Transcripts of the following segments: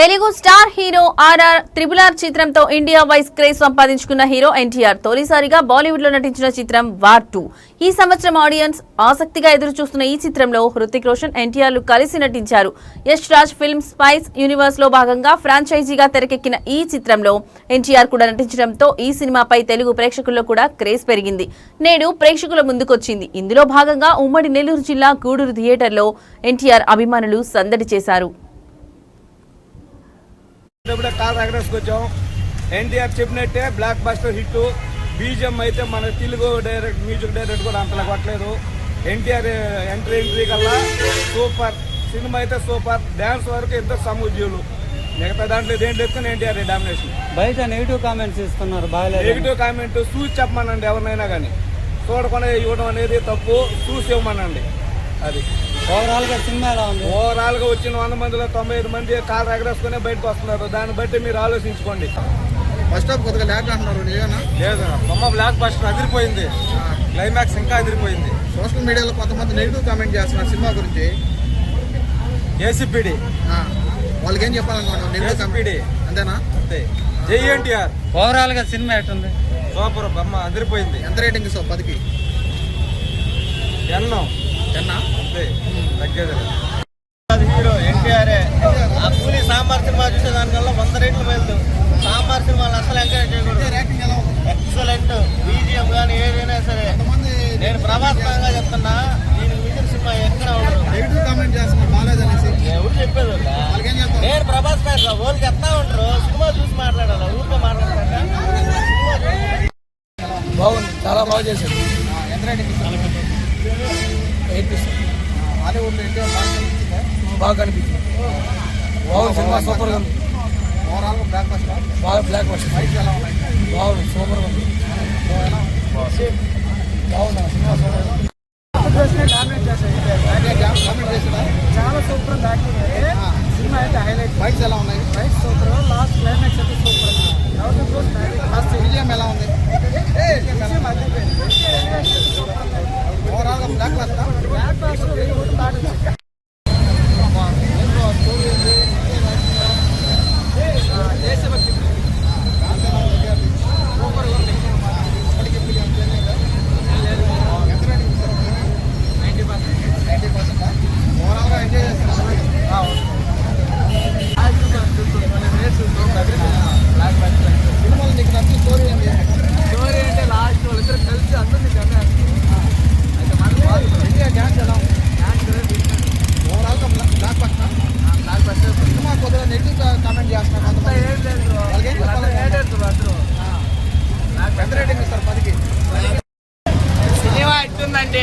Telugu star hero RR triple R చిత్రంతో India wise craze సంపాదించుకున్న hero NTR. తొలిసారిగా బాలీవుడ్లో నటించిన చిత్రం వార్ టూ. ఈ సంవత్సరం ఆడియన్స్ ఆసక్తిగా ఎదురు చూస్తున్న ఈ చిత్రంలో హృతిక్ రోషన్ ఎన్టీఆర్లు కలిసి నటించారు. యష్ రాజ్ ఫిల్మ్ స్పైస్ యూనివర్స్లో భాగంగా ఫ్రాంచైజీగా తెరకెక్కిన ఈ చిత్రంలో ఎన్టీఆర్ కూడా నటించడంతో ఈ సినిమాపై తెలుగు ప్రేక్షకుల్లో కూడా క్రేజ్ పెరిగింది. నేడు ప్రేక్షకుల ముందుకొచ్చింది. ఇందులో భాగంగా ఉమ్మడి నెల్లూరు జిల్లా గూడూరు థియేటర్లో ఎన్టీఆర్ అభిమానులు సందడి చేశారు. ఇప్పుడే కార్ వచ్చాం. ఎన్టీఆర్ చెప్పినట్టే బ్లాక్ బస్టర్ హిట్. బీజిఎం అయితే మన తెలుగు డైరెక్ట్ మ్యూజిక్ డైరెక్ట్ కూడా అంతలా కొట్టలేదు. ఎన్టీఆర్ ఎంట్రీ ఎంట్రీ కల్లా సూపర్. సినిమా అయితే సూపర్. డ్యాన్స్ వరకు ఇద్దరు సమూజ్యులు మిగతా దాంట్లో దేంట్లో ఎత్తుకుని ఎన్టీఆర్ డామినేషన్. బయట నెగిటివ్ కామెంట్స్ ఇస్తున్నారు బాగాలేదు. నెగిటివ్ కామెంట్ చూసి చెప్పమనండి ఎవరినైనా కానీ చూడకుండా ఇవ్వడం అనేది తప్పు. చూసి ఇవ్వమనండి. అది. ఓవరాల్గా సినిమా ఎలా ఉంది? ఓవరాల్గా వచ్చిన వంద మందిలో తొంభై ఐదు మంది కార్ ఎగరేసుకునే బయటకు వస్తున్నారు. దాన్ని బట్టి మీరు ఆలోచించుకోండి. ఫస్ట్ హాఫ్ కొద్దిగా ల్యాగ్ అంటున్నారు. లేదు బొమ్మ బ్లాక్ బస్టర్ అదిరిపోయింది. క్లైమాక్స్ ఇంకా అదిరిపోయింది. సోషల్ మీడియాలో కొంతమంది నెగిటివ్ కామెంట్ చేస్తున్నారు సినిమా గురించి. ఏసీపీడి. ఆ, వాళ్ళకి ఏం నెగిటివ్. కామెంట్ అంతేనా? అంతే. జై ఎన్టీఆర్. ఓవరాల్గా సినిమా ఎట్టుంది? సూపర్ బొమ్మ అదిరిపోయింది. ఎంత రేటింగ్ ఇస్తావు పదికి? ఎన్నో. టెన్నా అంతే తగ్గేది. హీరో ఎన్టీఆర్ ఆ కూలీ సాంబార్ సినిమా చూసే దానికల్లా వంద రేట్లు వెళ్తూ సాంబార్ సినిమాలు అసలు ఎంకరేజ్ చేయకూడదు. ఎక్సలెంట్ బీజిఎం కానీ ఏదైనా సరే. నేను ప్రభాస్ పరంగా చెప్తున్నా దీనికి మించిన సినిమా ఎక్కడ ఉండదు. ఎవరు చెప్పేది నేను ప్రభాస్ ఫ్యాన్ రా. ఊరికి ఎత్తా ఉంటారు. సినిమా చూసి మాట్లాడాలి? ఊరికే మాట్లాడతాక బాగుంది. చాలా బాగా చేశాడు ఆ, ఎంత ఇస్తారు? ఎయిట్ ఇస్తాను హాలీవుడ్లో ఎన్టీఆర్ బాగా కనిపించిందా బాగా కనిపించింది బాగుంది సినిమా సూపర్గా ఉంది ఓవరాల్ బ్లాక్ బస్టర్ బాగా బ్లాక్ బస్టర్ ఫైట్స్ ఎలా ఉన్నాయి బాగుంది సూపర్గా ఉంది బాగుంది సినిమా సూపర్గా ఉంది కామెంట్ చేసాడా చాలా సూపర్ ఉంది యాక్టింగ్ అయితే సినిమా అయితే హైలైట్ ఫైట్స్ ఎలా ఉన్నాయి రైట్ సూపర్ లాస్ట్ క్లైమాక్స్ అయితే సూపర్ ఎవరిని చూసినా ఫస్ట్ విజయం ఎలా ఉంది విషయం అదిరిపోయింది overall blockbuster back pass వెయ్యి కోట్లు దాటింది దేశభక్తి ఓవరాల్గా ఎంజాయ్ చేస్తున్నారు సినిమాలో నీకు నచ్చిన స్టోరీ ఏంటి స్టోరీ అంటే లాస్ట్ వాళ్ళిద్దరు కలిసి అందరినీ చంపేస్తారు అయితే మనకు బాగుంది ఎన్టీఆర్ డ్యాన్స్ ఎలా ఉంది ఓవరాల్గా బ్లాక్ బస్టర్ నాకు పట్టే సినిమా కొద్దిగా నెగిటివ్ కామెంట్ చేస్తున్నారు కొంతమంది ఏం లేదు వాళ్ళకి ఏం చెప్పాలి? ఏడేస్తారు అందరూ ఎంత రేటింగ్ ఇస్తారు పదికి సినిమా ఎట్టుందంటే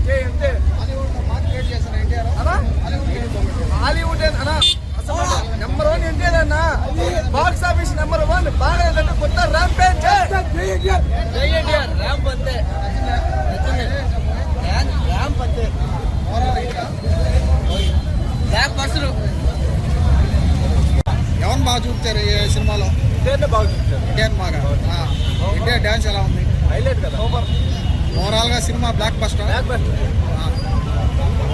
జై అంతే హాలీవుడ్లో మార్క్ క్రియేట్ చేశారు ఎన్టీఆర్ అన్నా హాలీవుడ్ అన్న నెంబర్ వన్ ఎన్టీఆర్ అన్న. బాక్స్ ఆఫీస్ నెంబర్ వన్ బాగా కొత్త ర్యాంపేజ్ జై ఎన్టీఆర్ ర్యాంప్ అంతే ర్యాంప్ అంతే ర్యాంప్ బస్సులు ఎవరిని బాగా చూపించారు ఈ సినిమాలో? ఇద్దరినే బాగా ఎన్టీఆర్ డ్యాన్స్ ఎలా ఉంది? హైలైట్ కదా. ఓవరాల్గా సినిమా blockbuster blockbuster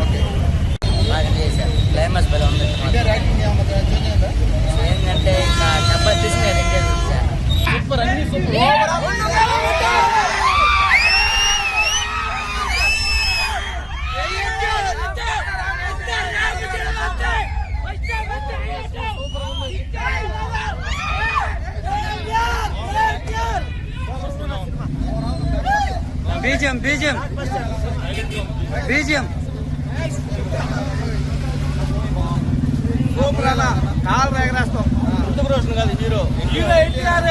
okay బాగా చేశారు క్లైమాక్స్ బలం ఉంది ఎన్టీఆర్ యాక్టింగ్ ఏమన్నా చేంజ్ అయిందా ఏంటంటే ఇంకా డబ్బా తీసుకుని ఎంజాయ్ చేశారు సూపర్ అన్ని super BGM BGM. BGM. Super అలా కాలు ఎగరేస్తాం ఋతిక్ రోషన్ కాదు హీరో. హీరో ఎన్టీఆర్